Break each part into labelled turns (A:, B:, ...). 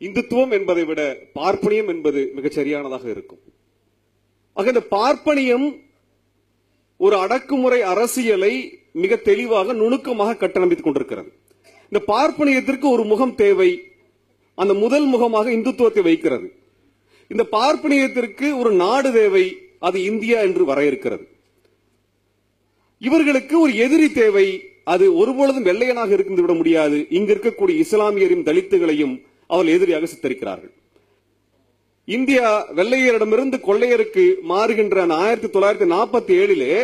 A: இந்துத்துவம் என்பதை விட பார்ப்பனியம் என்பது மிகச் சரியானதாக இருக்கும். ஆக இந்த பார்ப்பனியம் ஒரு அடக்குமுறை அரசியலை மிக தெளிவாக நுணுக்கமாக கட்டமைத்துக் கொண்டிருக்கிறது. இந்த பார்ப்பனியத்திற்கு ஒரு முகம் தேவை. அந்த முதல் முகமாக இந்துத்துவத்தை வைக்கிறது. இந்த பார்ப்பனியத்திற்கு ஒரு நாடு தேவை. அது இந்தியா என்று வரையறுக்கிறது. இவர்களுக்கு ஒரு எதிரி தேவை. அது ஒருபொழுதும் வெள்ளையனாக இருந்து விட முடியாது. இங்கு இருக்கக்கூடிய இஸ்லாமியரையும் தலித்துகளையும் அவர்கள் எதிரியாக சித்தரிக்கிறார்கள். இந்தியா வெள்ளையரிடமிருந்து கொள்ளையருக்கு மாறுகின்ற அந்த ஆயிரத்தி தொள்ளாயிரத்தி நாற்பத்தி ஏழிலே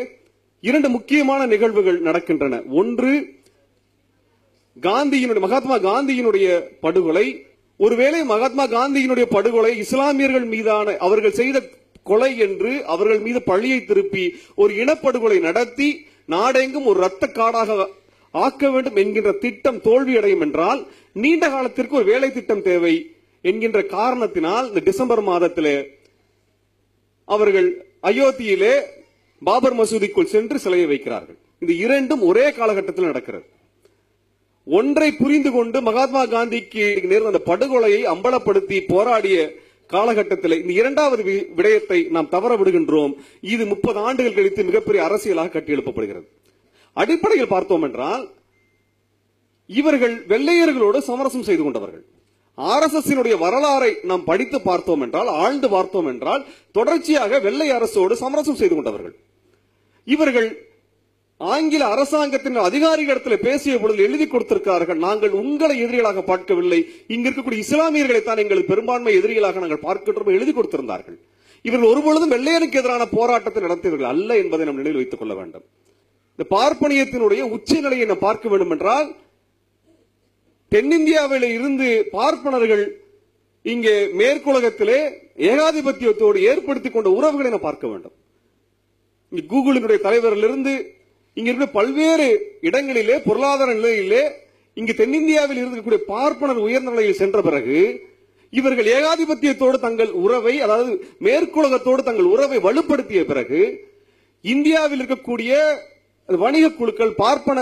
A: இரண்டு முக்கியமான நிகழ்வுகள் நடக்கின்றன. ஒன்று காந்தியினுடைய மகாத்மா காந்தியினுடைய படுகொலை. ஒருவேளை மகாத்மா காந்தியினுடைய படுகொலை இஸ்லாமியர்கள் மீதான அவர்கள் செய்த கொலை என்று அவர்கள் மீது பழியை திருப்பி ஒரு இனப்படுகொலை நடத்தி நாடெங்கும் ஒரு இரத்த காடாக ஆக்க வேண்டும் என்கின்ற திட்டம் தோல்வியடையும் என்றால் நீண்ட காலத்திற்கு ஒரு வேலை திட்டம் தேவை என்கின்ற காரணத்தினால் இந்த டிசம்பர் மாதத்திலே அவர்கள் அயோத்தியிலே பாபர் மசூதிக்குள் சென்று சிலையை வைக்கிறார்கள். இந்த இரண்டும் ஒரே காலகட்டத்தில் நடக்கிறது. ஒன்றை புரிந்து கொண்டு மகாத்மா காந்திக்கு நேர்ந்த அந்த படுகொலையை அம்பலப்படுத்தி போராடிய காலகட்டத்தில் இந்த இரண்டாவது வி- விடயத்தை நாம் தவற விடுகின்றோம். இது முப்பது ஆண்டுகள் கழித்து மிகப்பெரிய அரசியலாக கட்டியெழுப்பப்படுகிறது. அடிப்படையில் பார்த்தோம் என்றால் இவர்கள் வெள்ளையர்களோடு சமரசம் செய்து கொண்டவர்கள். ஆர்எஸ்எஸ் வரலாறை நாம் படித்து பார்த்தோம் என்றால் ஆழ்ந்து பார்த்தோம் என்றால் தொடர்ச்சியாக வெள்ளை அரசோடு சமரசம் செய்து கொண்டவர்கள். இவர்கள் ஆங்கில அரசாங்கத்தின் அதிகாரிகளிடத்தில் பேசிய பொழுது எழுதி கொடுத்திருக்கிறார்கள் நாங்கள் உங்களை எதிரிகளாக பார்க்கவில்லை. இங்க இருக்கக்கூடிய இஸ்லாமியர்களை தான் எங்கள் பெரும்பான்மை எதிரிகளாக நாங்கள் பார்க்கின்றோம் எழுதி கொடுத்திருந்தார்கள். இவர்கள் ஒருபொழுதும் வெள்ளையனுக்கு எதிரான போராட்டத்தை நடத்தியவர்கள் அல்ல என்பதை நாம் நினைவில் வைத்துக் கொள்ள வேண்டும். இந்த பார்ப்பனியத்தினுடைய உச்சநிலையை நாம் பார்க்க வேண்டும் என்றால் தென்னிந்தியாவில இருந்து பார்ப்பனர்கள் இங்கே மேற்குலகத்திலே ஏகாதிபத்தியத்தோடு ஏற்படுத்திக் கொண்ட உறவுகளை நாம் பார்க்க வேண்டும். கூகுளினுடைய தலைவரிலிருந்து இங்க இருக்கிற பல்வேறு இடங்களிலே பொருளாதார நிலையிலே இங்கு தென்னிந்தியாவில் இருக்கக்கூடிய பார்ப்பனர் உயர்ந்த நிலையில் சென்ற பிறகு இவர்கள் ஏகாதிபத்தியத்தோடு தங்கள் உறவை அதாவது மேற்குலகத்தோடு தங்கள் உறவை வலுப்படுத்திய பிறகு இந்தியாவில் இருக்கக்கூடிய வணிக குழுக்கள் பார்ப்பன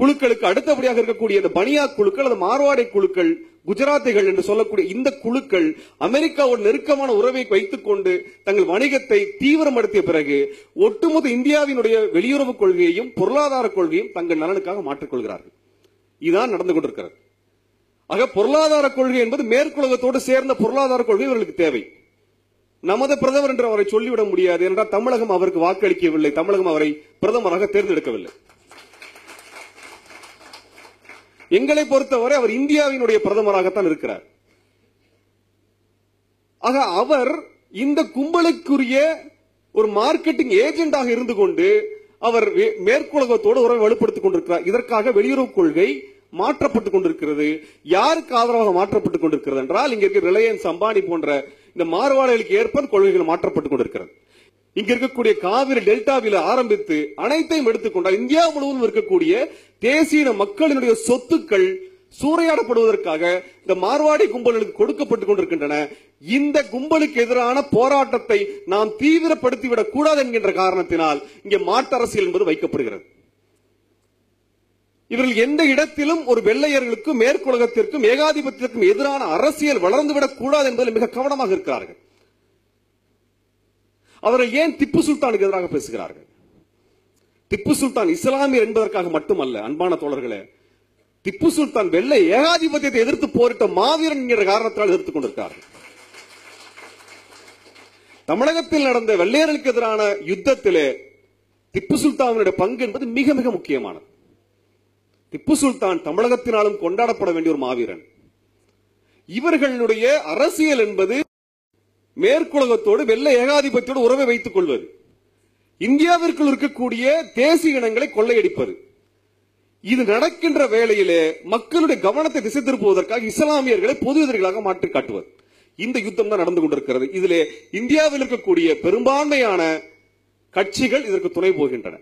A: குழுக்களுக்கு அடுத்தபடியாக இருக்கக்கூடிய இந்த பனியா குழுக்கள் அது மார்வாடை குழுக்கள் குஜராத்திகள் என்று சொல்லக்கூடிய இந்த குழுக்கள் அமெரிக்காவோட நெருக்கமான உறவை வைத்துக் கொண்டு தங்கள் வணிகத்தை தீவிரப்படுத்திய பிறகு ஒட்டுமொத்த இந்தியாவினுடைய வெளியுறவு கொள்கையையும் பொருளாதார கொள்கையும் தங்கள் நலனுக்காக மாற்றிக்கொள்கிறார்கள். இதுதான் நடந்து கொண்டிருக்கிறது. ஆக பொருளாதார கொள்கை என்பது மேற்குலகத்தோடு சேர்ந்த பொருளாதார கொள்கை இவர்களுக்கு தேவை. நமது பிரதமர் என்று அவரை சொல்லிவிட முடியாது. என்றால் தமிழகம் அவருக்கு வாக்களிக்கவில்லை. தமிழகம் அவரை பிரதமராக தேர்ந்தெடுக்கவில்லை. எங்களை பொறுத்தவரை அவர் இந்தியாவினுடைய பிரதமராகத்தான் இருக்கிறார். ஆக அவர் இந்த கும்பலுக்குரிய ஒரு மார்க்கெட்டிங் ஏஜென்டாக இருந்து கொண்டு அவர் வே- மேற்குலகத்தோடு உறவை வலுப்படுத்திக் கொண்டிருக்கிறார். இதற்காக வெளியுறவு கொள்கை மாற்றப்பட்டுக் கொண்டிருக்கிறது. யாருக்கு ஆதரவாக மாற்றப்பட்டுக் கொண்டிருக்கிறது என்றால் இங்க இருக்க ரிலையன்ஸ் அம்பானி போன்ற இந்த மாறுபாடுகளுக்கு ஏற்ப கொள்கைகள் மாற்றப்பட்டுக் கொண்டிருக்கிறது. இங்க இருக்கக்கூடிய காவிரி டெல்டாவில் ஆரம்பித்து அனைத்தையும் எடுத்துக்கொண்டால் இந்தியா முழுவதும் இருக்கக்கூடிய தேசிய மக்களினுடைய சொத்துக்கள் சூறையாடப்படுவதற்காக இந்த மார்வாடி கும்பல்களுக்கு கொடுக்கப்பட்டுக் கொண்டிருக்கின்றன. இந்த கும்பலுக்கு எதிரான போராட்டத்தை நாம் தீவிரப்படுத்திவிடக் கூடாது என்கின்ற காரணத்தினால் இங்கே மாட்டு அரசியல் என்பது வைக்கப்படுகிறது. இவர்கள் எந்த இடத்திலும் ஒரு வெள்ளையர்களுக்கும் மேற்குலகத்திற்கும் ஏகாதிபத்தியத்திற்கும் எதிரான அரசியல் வளர்ந்துவிடக் கூடாது என்பதில் மிக கவனமாக இருக்கிறார்கள். அவரை ஏன் திப்பு சுல்தானுக்கு எதிராக பேசுகிறார்கள்? திப்பு சுல்தான் இஸ்லாமியர் என்பதற்காக மட்டுமல்ல அன்பான தோழர்களே திப்பு சுல்தான் வெள்ளை ஏகாதிபத்தியத்தை எதிர்த்து போரிட்ட மாவீரன் என்கிற காரணத்தால் எதிர்த்துக் கொண்டிருக்கிறார்கள். தமிழகத்தில் நடந்த வெள்ளையர்களுக்கு எதிரான யுத்தத்திலே திப்பு சுல்தானுடைய பங்கு என்பது மிக மிக முக்கியமானது. திப்பு சுல்தான் தமிழகத்தினாலும் கொண்டாடப்பட வேண்டிய ஒரு மாவீரன். இவர்களுடைய அரசியல் என்பது மேற்குலகத்தோடு வெள்ளை ஏகாதிபத்தியோடு உறவை வைத்துக் கொள்வது. இந்தியாவிற்குள் இருக்கக்கூடிய தேசிய இனங்களை கொள்ளையடிப்பது. இது நடக்கின்ற வேளையிலே மக்களுடைய கவனத்தை திசை திருப்புவதற்காக இஸ்லாமியர்களை பொது எதிரிகளாக மாற்றி காட்டுவது. இந்த யுத்தம் தான் நடந்து கொண்டிருக்கிறது. இதிலே இந்தியாவில் இருக்கக்கூடிய பெரும்பான்மையான கட்சிகள் இதற்கு துணை போகின்றன.